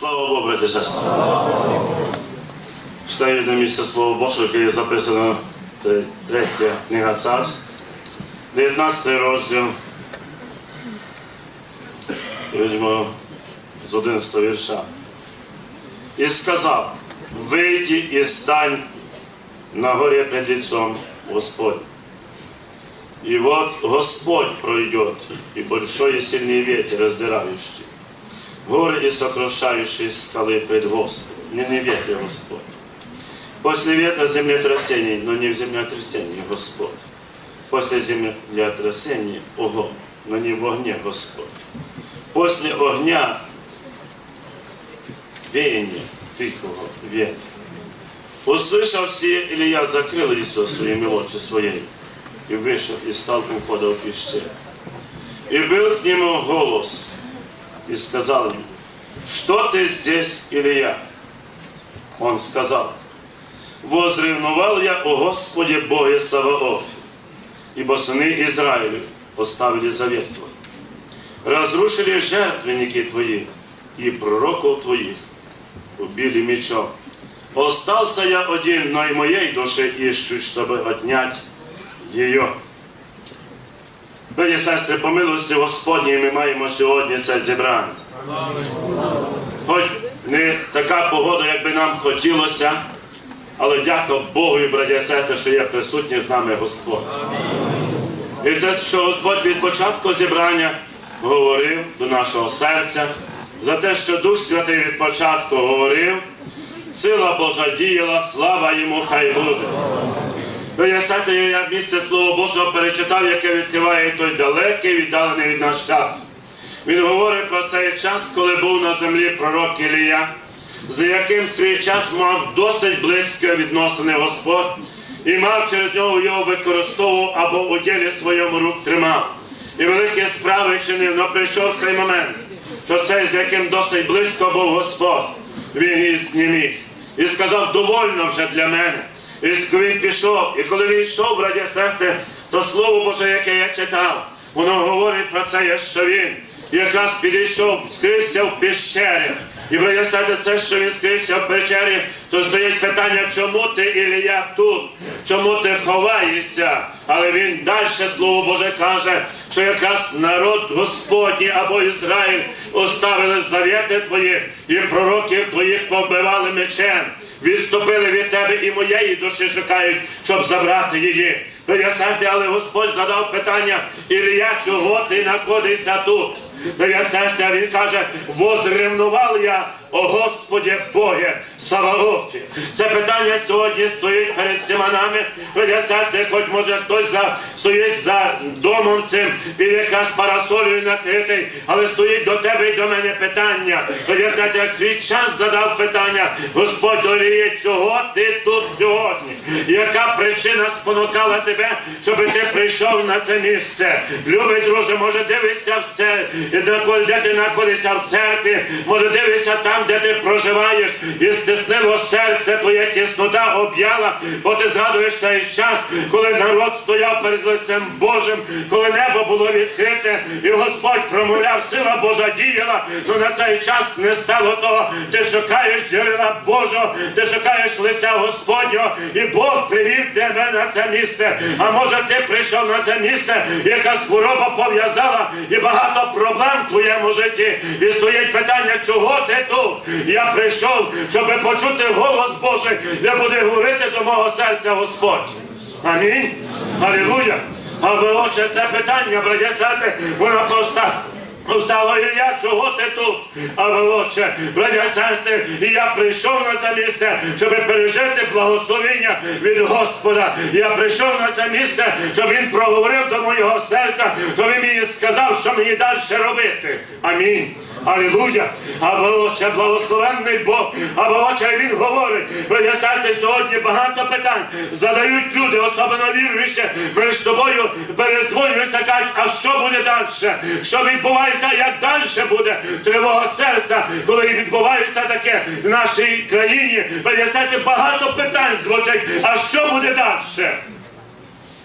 Слава Богу, браті і сестри. Читаю на місце Слово Боже, яке записано третя книга царств, 19 розділ. І Візьмо з 11 вірша. І сказав, вийди і стань на горе пред лицом Господь. И вот Господь пройдет, и большой и сильный ветер, раздирающий, горы и сокрушающие скалы пред Господом. Не не ветер Господь. После ветра землетрясений, но не в землетрясении Господь. После землетрясений огонь, но не в огне Господь. После огня веяние тихого ветра. Услышав все, Илья закрыл лицо своими очи своей и вышел и стал у входа в пещеру. И был к нему голос, и сказал ему, что ты здесь, Илья? Он сказал, возревновал я о Господе Боге Саваофе, ибо сыны Израиля поставили завет твой. Разрушили жертвенники твои и пророков твоих убили мечом. Остался я один, но и моей душе ищут, чтобы отнять ее. Браті і сестри, по милості Господній ми маємо сьогодні це зібрання. Хоч не така погода, як би нам хотілося, але дяка Богу і браті сестри, що є присутній з нами Господь. І це, що Господь від початку зібрання говорив до нашого серця, за те, що Дух Святий від початку говорив, сила Божа діяла, слава йому хай буде. Ну, я місце Слова Божого перечитав, яке відкриває той далекий, віддалений від нас час. Він говорить про цей час, коли був на землі пророк Ілія, за яким свій час мав досить близько відносини Господь і мав через нього його використовував або у ділі своєму рук тримав. І великі справи чинив, але прийшов цей момент, що цей, з яким досить близько був Господь, він і зніміг. І сказав, довольно вже для мене. І він пішов, і коли він йшов, браті серце, то слово Боже, яке я читав, воно говорить про це, що він якраз підійшов, скрився в пещері. І серце, це, що він скрився в пещері, то стоїть питання, чому ти Ілія тут? Чому ти ховаєшся? Але він далі, слово Боже, каже, що якраз народ Господній або Ізраїль оставили завіти твої, і пророків твоїх побивали мечем відступили від тебе і моєї душі шукають, щоб забрати її. То я сяти, але Господь задав питання, Ілія, чого ти знаходишся тут? Я а він каже, возревнував я, о Господі Боге, Саваофі. Це питання сьогодні стоїть перед всіма нами. Я хоч може хтось за, стоїть за домом цим, під якраз парасолею накритий, але стоїть до тебе і до мене питання. Я як свій час задав питання, Господь Оліє, чого ти тут сьогодні? Яка причина спонукала тебе, щоб ти прийшов на це місце? Любий друже, може дивишся в це, де ти знаходишся в церкві, може дивишся там, де ти проживаєш, і стиснило серце твоє тіснота об'яла, бо ти згадуєш цей час, коли народ стояв перед лицем Божим, коли небо було відкрите, і Господь промовляв, сила Божа діяла, то на цей час не стало того. Ти шукаєш джерела Божого, ти шукаєш лиця Господнього, і Бог привів тебе на це місце. А може ти прийшов на це місце, якась хвороба пов'язала, і багато проблем в твоєму житті. І стоїть питання, чого ти тут? Я прийшов, щоб почути голос Божий, де буде говорити до мого серця Господь. Амінь. Алілуя. Але отже, це питання, браті сестри, воно проста. Встало Ілля, чого ти тут? Але отче, браті сестри, і я прийшов на це місце, щоб пережити благословення від Господа. Я прийшов на це місце, щоб він проговорив до моєго серця, щоб він мені сказав, що мені далі робити. Амінь. Алілуя! Або отче, благословенний Бог, або отче, він говорить, принесете сьогодні багато питань. Задають люди, особливо віруючі, між собою перезвонюються, кажуть, а що буде далі? Що відбувається, як далі буде тривога серця, коли відбувається таке в нашій країні. Принесете багато питань звучать, а що буде далі?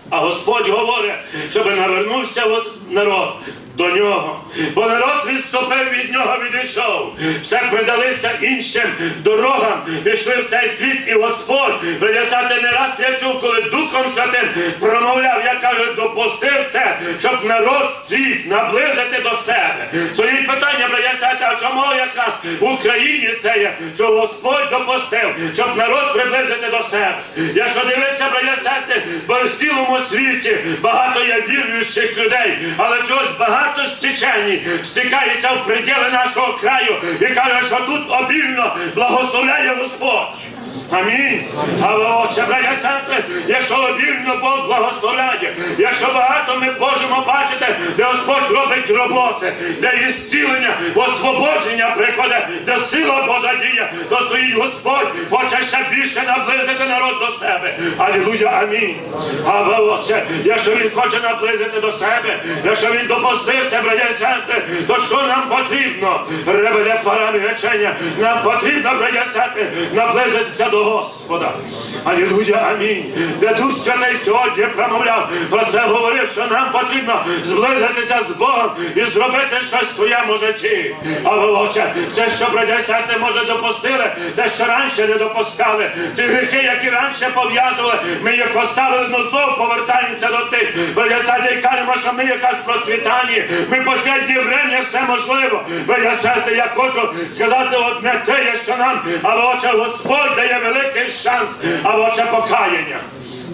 А Господь говорить, щоб навернувся Гос- народ до нього, бо народ відступив від нього, відійшов. Все придалися іншим дорогам, пішли в цей світ, і Господь, приясати не раз я чув, коли Духом Святим промовляв, я кажу, допустив це, щоб народ світ наблизити до себе. Стоїть питання, приясати, а чому якраз в Україні це є, що Господь допустив, щоб народ приблизити до себе. Якщо дивитися, приясати, бо в цілому світі багато є віруючих людей, але чогось багато стечені стикається в приділи нашого краю і каже, що тут обільно благословляє Господь. Амінь. Але отче, браття сестри, якщо обільно Бог благословляє, якщо багато ми можемо бачити, де Господь робить роботи, де є зцілення, освободження приходить, де сила Божа діє, то стоїть Господь, хоче ще більше наблизити народ до себе. Алілуя, амінь. Але отче, якщо він хоче наблизити до себе, якщо він допустив це, браття і сестри, то що нам потрібно? Ребеде парами речення, нам потрібно, браття і сестри, наблизитися до Господа. Алілуя, амінь. Де Дух Святий сьогодні промовляв, про це говорив, що нам потрібно зблизитися з Богом і зробити щось в своєму житті. А волоче, все, що браття і сестри, може допустили, те, що раніше не допускали. Ці гріхи, які раніше пов'язували, ми їх поставили, але знов повертаємося до тих. І кажемо, що ми якась процвітання. Ми в останнє время все можливо. Сестри, я хочу сказати одне те, що нам, а очі Господь дає великий шанс, а очі покаяння.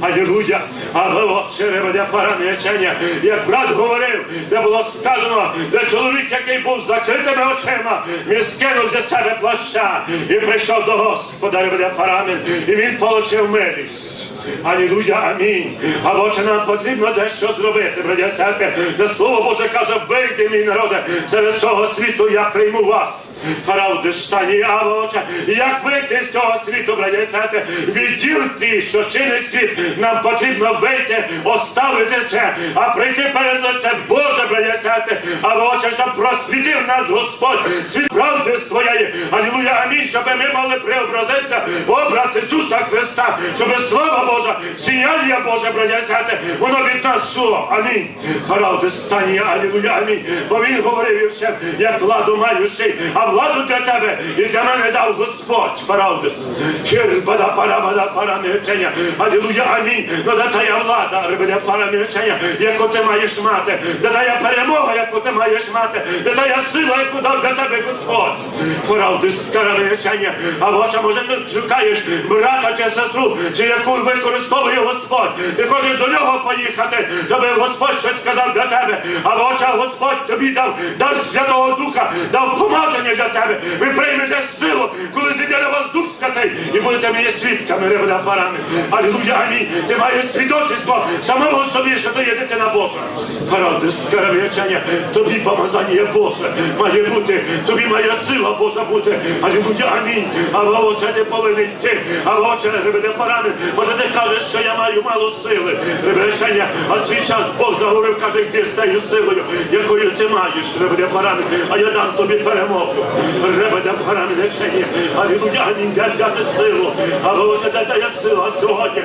Алілуя! Але от череведе парам'ячення, як брат говорив, де було сказано, де чоловік, який був закритими очима, він скинув зі себе плаща і прийшов до Господа, реведе парамін, і він отримав милість. Алілуя, амінь. А отже, нам потрібно дещо зробити, браття сестри. Де слово Боже каже, вийди, мій народе, серед цього світу я прийму вас. Правди штані, а отже, як вийти з цього світу, браття сестри, відділ ті, що чинить світ, нам потрібно вийти, оставити це, а прийти перед лицем Боже, сестри, а отже, щоб просвітив нас Господь, світ правди своєї. Алілуя, амінь, щоб ми мали преобразитися в образ Ісуса Христа, щоб слава Божа, сіяння Боже, браття воно від нас йшло. Амінь. Правди стані, алілуя, амінь. Бо він говорив і вчив, як владу маючи, а владу для тебе і для мене дав Господь. Правдис. Хірбада, пара, бада, пара, мілчення. Алілуя, амінь. Ну де та я влада, рибеде, пара, мілчення, яку ти маєш мати. Де та я перемога, яку ти маєш мати. Де та я сила, яку дав для тебе Господь. Правдис, скара, мілчення. А воча, може, ти шукаєш брата чи сестру, чи яку використовує Господь. Ти хочеш до нього поїхати, щоб Господь щось сказав для тебе. А в очах Господь тобі дав, дав Святого Духа, дав помазання для тебе. Ви приймете силу, коли зійде на вас Дух Святий, і будете мені свідками, ребята парами. Алілуя, амінь. Ти маєш свідоцтво самого собі, що ти є дитина Божа. Паради, скарав'ячення, тобі помазання Боже має бути, тобі має сила Божа бути. Алілуя, амінь. А в очі ти повинен йти, а в очі, ребята парами, може ти кажеш, що я маю мало сили. Ребята, а свій час Бог заговорив, каже, йди з тією силою, якою ти маєш, ребята парами, а я дам тобі перемогу. Парами, лечення. Алілуя, амінь, де взяти силу. А ви вже де дає сила сьогодні.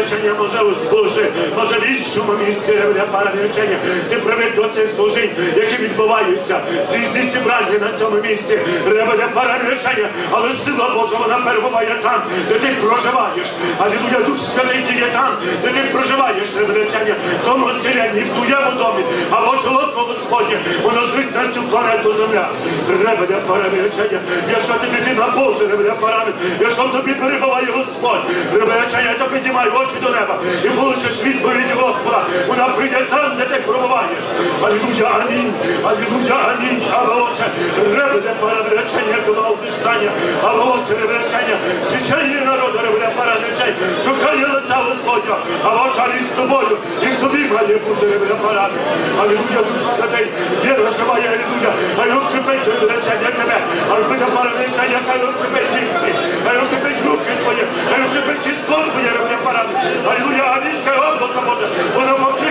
Ребята, може у служі, може в іншому місці, ребята парами, лечення. Ти привик до цих служінь, які відбуваються. Зі зібрання на цьому місці. Ребята парами, лечення. Але сила Божа, вона перебуває там, де ти проживаєш. Алілуя, Дух Святий діє там, де ти проживаєш, ребята, тому зцілянні в твоєму домі, а в очолодку Господнє, воно звить на цю планету земля. Ребеде парамірчання, якщо ти дитина Божа, ребеде парамір, якщо тобі перебуває Господь, ребеде, то піднімай очі до неба і получиш відповідь Господа. Вона прийде там, де ти пробуваєш. Алілуя, амінь, алілуя, амінь, а волоче, ребеде парамірчання, главдиштання, а волоче, ребедечення, священні народи, ребеде перевречення, шукає лиця Господня, а він з тобою, і в тобі має бути, ребеде парамір. Алілуя, Дух Святий, віра живає, алілуя, а його крепить, ребедечення тебе, а робити парамірчання, хай його крепить дітки, хай його крепить руки твої, хай його крепить сіскон твоє, ребеде парамір. Алілуя, амінь, хай облако Боже, воно покриє,